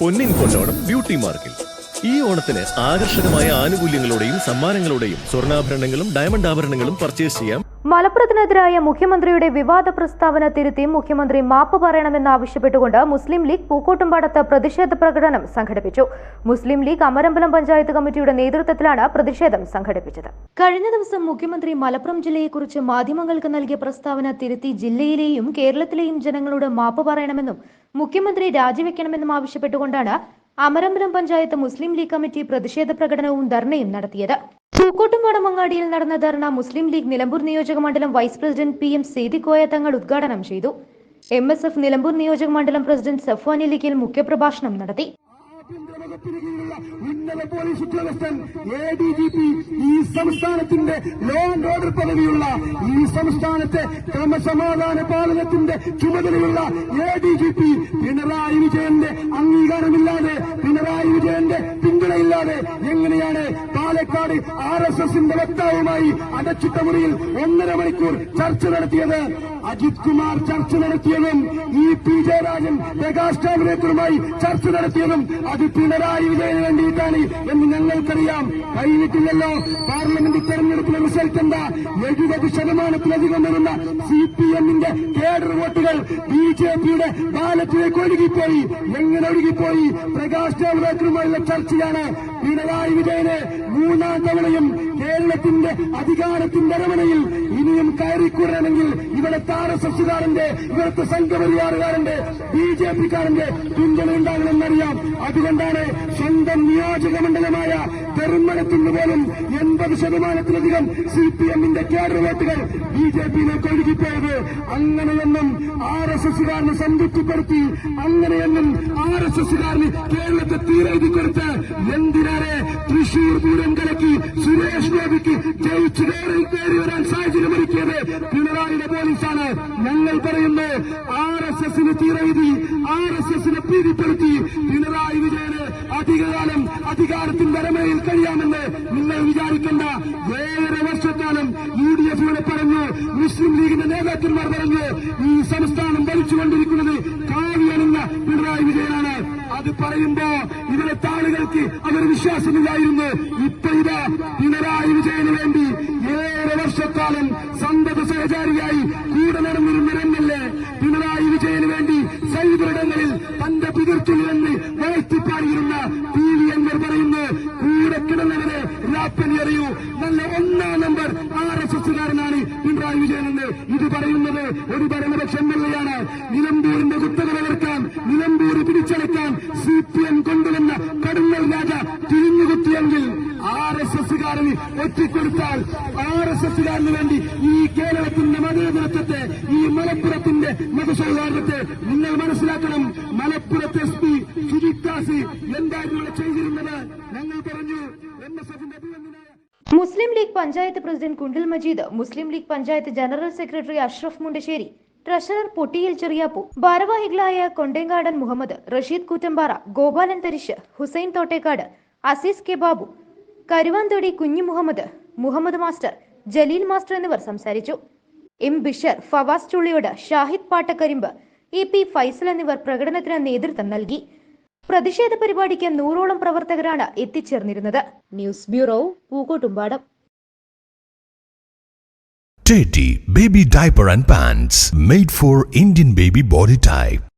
പൊന്നിൻ കൊണ്ടോണം ബ്യൂട്ടി മാർക്കിൽ. ഈ ഓണത്തിന് ആകർഷകമായ ആനുകൂല്യങ്ങളോടെയും സമ്മാനങ്ങളോടെയും സ്വർണാഭരണങ്ങളും ഡയമണ്ട് ആഭരണങ്ങളും പർച്ചേസ് ചെയ്യാം. മലപ്പുറത്തിനെതിരായ മുഖ്യമന്ത്രിയുടെ വിവാദ പ്രസ്താവന തിരുത്തി മുഖ്യമന്ത്രി മാപ്പ് പറയണമെന്നാവശ്യപ്പെട്ടുകൊണ്ട് മുസ്ലിം ലീഗ് പൂക്കോട്ടുംപാടത്ത് പ്രതിഷേധ പ്രകടനം സംഘടിപ്പിച്ചു. മുസ്ലിം ലീഗ് അമരമ്പലം പഞ്ചായത്ത് കമ്മിറ്റിയുടെ നേതൃത്വത്തിലാണ് പ്രതിഷേധം സംഘടിപ്പിച്ചത്. കഴിഞ്ഞ ദിവസം മുഖ്യമന്ത്രി മലപ്പുറം ജില്ലയെക്കുറിച്ച് മാധ്യമങ്ങൾക്ക് നൽകിയ പ്രസ്താവന തിരുത്തി ജില്ലയിലെയും കേരളത്തിലെയും ജനങ്ങളോട് മാപ്പ് പറയണമെന്നും മുഖ്യമന്ത്രി രാജിവെക്കണമെന്നും ആവശ്യപ്പെട്ടുകൊണ്ടാണ് Amarambalam panchayat Muslim League committee പ്രതിഷേധ പ്രകടനവും ധർണയും നടത്തിയത്. പൂക്കോട്ടുംപാടം അങ്ങാടിയിൽ നടന്ന ധർണ മുസ്ലിം ലീഗ് നിലമ്പൂർ നിയോജക മണ്ഡലം vice president P M Sedikoya Thangal ഉദ്ഘാടനം ചെയ്തു. എം എസ് എഫ് നിലമ്പൂർ നിയോജക മണ്ഡലം പ്രസിഡന്റ് സഫ്വാൻ ഇല്ലിക്കൽ മുഖ്യപ്രഭാഷണം നടത്തി. വകുപ്പിന് കീഴിലുള്ള ഉന്നത പോലീസ് ഉദ്യോഗസ്ഥൻ എ ഡി ജി പി ഈ സംസ്ഥാനത്തിന്റെ ലോ ആൻഡ് ഓർഡർ പദവിയുള്ള ഈ സംസ്ഥാനത്തെ ക്രമസമാധാന പാലനത്തിന്റെ ചുമതലയുള്ള A D G P Pinarayi വിജയന്റെ അംഗീകാരമില്ലാതെ പിണറായി വിജയന്റെ പിന്തുണയില്ലാതെ എങ്ങനെയാണ് പാലക്കാട് ആർ എസ് എസിന്റെ വക്താവുമായി അടച്ചിട്ട മുറിയിൽ ഒന്നര മണിക്കൂർ ചർച്ച നടത്തിയത്? അജിത് കുമാർ ചർച്ച നടത്തിയതും ഇ പി ജയരാജൻ പ്രകാശ് ജാവ്ദേക്കറുമായി ചർച്ച നടത്തിയതും അത് പിണറായി വിജയന് വേണ്ടിയിട്ടാണ് എന്ന് ഞങ്ങൾക്കറിയാം. കഴിഞ്ഞിട്ടില്ലല്ലോ പാർലമെന്റ് തെരഞ്ഞെടുപ്പിലെ റിസൾട്ട് എന്താ? എഴുപത് ശതമാനത്തിലധികം വരുന്ന സി പി എമ്മിന്റെ കേഡർ വോട്ടുകൾ ബി ജെ പിയുടെ ബാലറ്റിലേക്ക് ഒഴുകിപ്പോയി. എങ്ങനെ ഒഴുകിപ്പോയി? പ്രകാശ് ജാവ്ദേക്കറുമായുള്ള ചർച്ചയാണ് പിണറായി വിജയന് മൂന്നാം തവണയും കേരളത്തിന്റെ അധികാരത്തിന്റെ അരമനയിൽ ഇനിയും കയറിക്കൂടണമെങ്കിൽ ഇവിടുത്തെ ആർ എസ് ഇവിടുത്തെ സംഘപരിവാറുകാരന്റെ ബി ജെ പിക്കാരന്റെ പിന്തുണ ഉണ്ടാകണമെന്നറിയാം അതുകൊണ്ടാണ് സ്വന്തം നിയോജക മണ്ഡലമായ പെരുമ്പടത്തുനിന്ന് പോലും എൺപത് ശതമാനത്തിലധികം സി പി എമ്മിന്റെ കേഡർ വോട്ടുകൾ ബി ജെ പിയിലേക്ക് ഒഴുകിപ്പോയത്. അങ്ങനെയൊന്നും ആർ എസ് എസുകാരനെ സംതൃപ്തിപ്പെടുത്തി അങ്ങനെയൊന്നും ആർ എസ് എസുകാരന് കേരളത്തെ തീരെഴുതി കൊടുത്ത് എന്തിനാണ് തൃശൂർ പൂരം കലക്കി സുരേഷ് ഗോപിക്ക് ജയിച്ചു കയറി കയറി വരാൻ സാഹചര്യം ഒരുക്കിയത് പിണറായിയുടെ പോലീസാണ്. ഞങ്ങൾ പറയുന്നു ആർ എസ് എസിന് തീരെഴുതി ആർ എസ് എസിനെ പ്രീതിപ്പെടുത്തി പിണറായി വിജയന് അധികകാലം അധികാരത്തിന്റെ വരമയിൽ കഴിയാമെന്ന് നിങ്ങൾ വിചാരിക്കേണ്ട ഏഴര വർഷക്കാലം യു ഡി എഫ് ഇവിടെ പറഞ്ഞു മുസ്ലിം ലീഗിന്റെ നേതാക്കന്മാർ പറഞ്ഞു ഈ സംസ്ഥാനം ഭരിച്ചുകൊണ്ടിരിക്കുന്നത് കാവ്യണെന്ന പിണറായി വിജയനാണ്. അത് പറയുമ്പോ ഇവരെ ആളുകൾക്ക് അവർ വിശ്വാസമില്ലായിരുന്നു. ഇപ്പൊ ഇതാ പിണറായി വിജയന് വേണ്ടി ഏറെ വർഷക്കാലം സന്തത സഹചാരിയായി കൂടെ നടന്നിരുന്ന എം എൽ എ പിണറായി വിജയന് വേണ്ടി സൈബറിടങ്ങളിൽ പിതൃത്തിൽ നിന്ന് വാഴ്ത്തിപ്പാടിയിരുന്ന പി വി അൻവർ പറയുന്നു. കൂടെ കിടന്നവരെ രാപ്പനി അറിയൂ. നല്ല ഒന്നാം നമ്പർ ആർ എസ് എസുകാരനാണ് പിണറായി വിജയൻ എന്ന് ഇത് പറയുന്നത് ഒരു ഭരണപക്ഷ എം എൽ നിലമ്പൂരിന്റെ കുത്തക തകർക്കാൻ നിലമ്പൂർ പിടിച്ചടക്കാൻ സി പി എം കൊണ്ടുവന്ന കടുങ്ങൽ രാജ തിരിഞ്ഞുകുത്തിയെങ്കിൽ ആർ എസ് എസുകാരന് ഒറ്റിക്കൊടുത്താൽ ആർ എസ് എസുകാരന് വേണ്ടി ഈ കേരളത്തിന്റെ മതേതരത്വത്തെ ഈ മലപ്പുറത്തിന്റെ മതസൗഹാർദ്ദത്തെ നിങ്ങൾ മനസ്സിലാക്കണം മലപ്പുറത്തെ എസ് പി സുജിത്താസി ചെയ്തിരുന്നത് പറഞ്ഞു. Muslim League panchayat president Kundil Majeed Muslim League panchayat general secretary Ashraf Mundassery treasurer Pottiyil Cheriyappu ഭാരവാഹികളായ Kondenkadan Muhammad Rasheed Koottambara Gopalan Tharish Hussain Thottekkad Azeez K Babu Karuvanthodi Kunju Muhammad Muhammad master Jaleel master എന്നിവർ സംസാരിച്ചു. M Bishar Fawas Chulliyode Shahid Pattakkarimb E P Faisal എന്നിവർ പ്രകടനത്തിന് നേതൃത്വം നൽകി. പ്രതിഷേധ പരിപാടിക്ക് നൂറോളം പ്രവർത്തകരാണ് എത്തിച്ചേർന്നിരുന്നത് news bureau Pookkottumpadam Teddy Baby Diaper and Pants made for Indian baby body type.